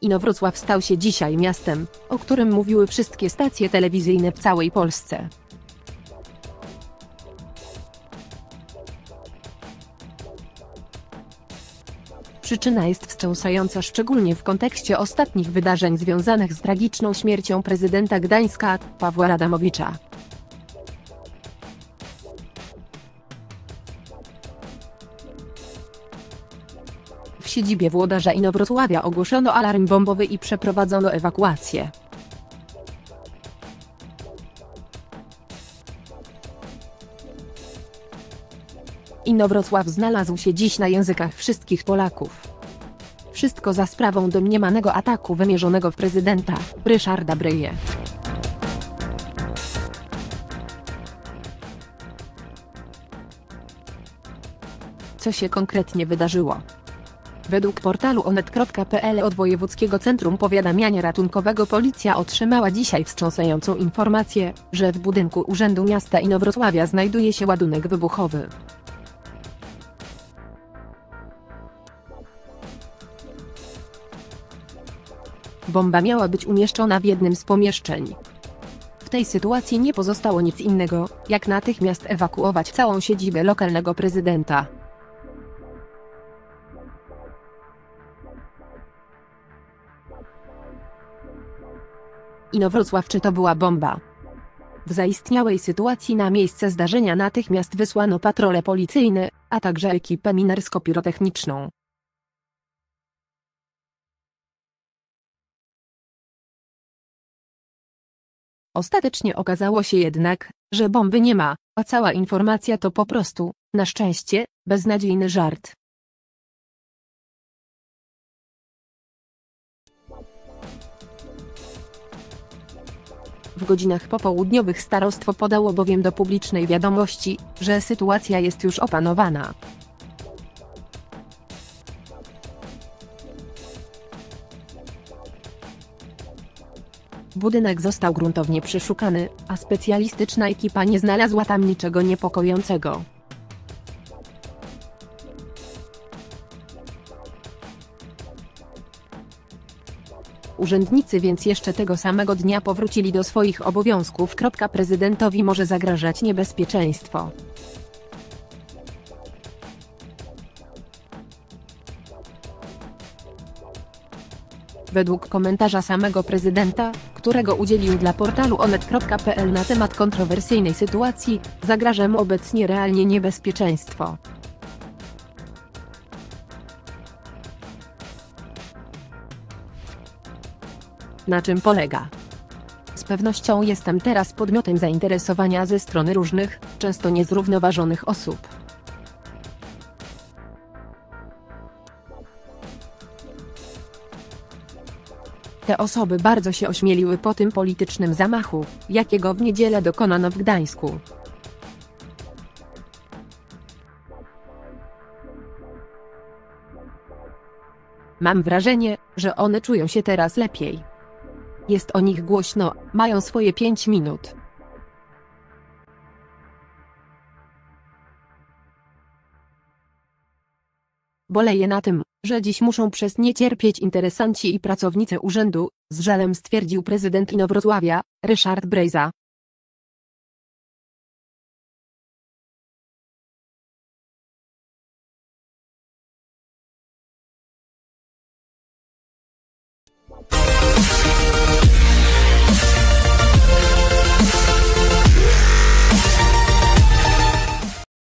Inowrocław stał się dzisiaj miastem, o którym mówiły wszystkie stacje telewizyjne w całej Polsce. Przyczyna jest wstrząsająca szczególnie w kontekście ostatnich wydarzeń związanych z tragiczną śmiercią prezydenta Gdańska, Pawła Adamowicza. W siedzibie włodarza Inowrocławia ogłoszono alarm bombowy i przeprowadzono ewakuację. Inowrocław znalazł się dziś na językach wszystkich Polaków. Wszystko za sprawą domniemanego ataku wymierzonego w prezydenta, Ryszarda Breje. Co się konkretnie wydarzyło? Według portalu onet.pl od Wojewódzkiego Centrum Powiadamiania Ratunkowego policja otrzymała dzisiaj wstrząsającą informację, że w budynku Urzędu Miasta Inowrocławia znajduje się ładunek wybuchowy. Bomba miała być umieszczona w jednym z pomieszczeń. W tej sytuacji nie pozostało nic innego, jak natychmiast ewakuować całą siedzibę lokalnego prezydenta. Inowrocław czy to była bomba? W zaistniałej sytuacji na miejsce zdarzenia natychmiast wysłano patrole policyjne, a także ekipę minersko-pirotechniczną. Ostatecznie okazało się jednak, że bomby nie ma, a cała informacja to po prostu, na szczęście, beznadziejny żart. W godzinach popołudniowych starostwo podało bowiem do publicznej wiadomości, że sytuacja jest już opanowana. Budynek został gruntownie przeszukany, a specjalistyczna ekipa nie znalazła tam niczego niepokojącego. Urzędnicy więc jeszcze tego samego dnia powrócili do swoich obowiązków. Prezydentowi może zagrażać niebezpieczeństwo. Według komentarza samego prezydenta, którego udzielił dla portalu onet.pl na temat kontrowersyjnej sytuacji, zagraża mu obecnie realnie niebezpieczeństwo. Na czym polega? Z pewnością jestem teraz podmiotem zainteresowania ze strony różnych, często niezrównoważonych osób. Te osoby bardzo się ośmieliły po tym politycznym zamachu, jakiego w niedzielę dokonano w Gdańsku. Mam wrażenie, że one czują się teraz lepiej. Jest o nich głośno, mają swoje pięć minut. Boleję na tym, że dziś muszą przez nie cierpieć interesanci i pracownicy urzędu, z żalem stwierdził prezydent Inowrocławia, Ryszard Brejza.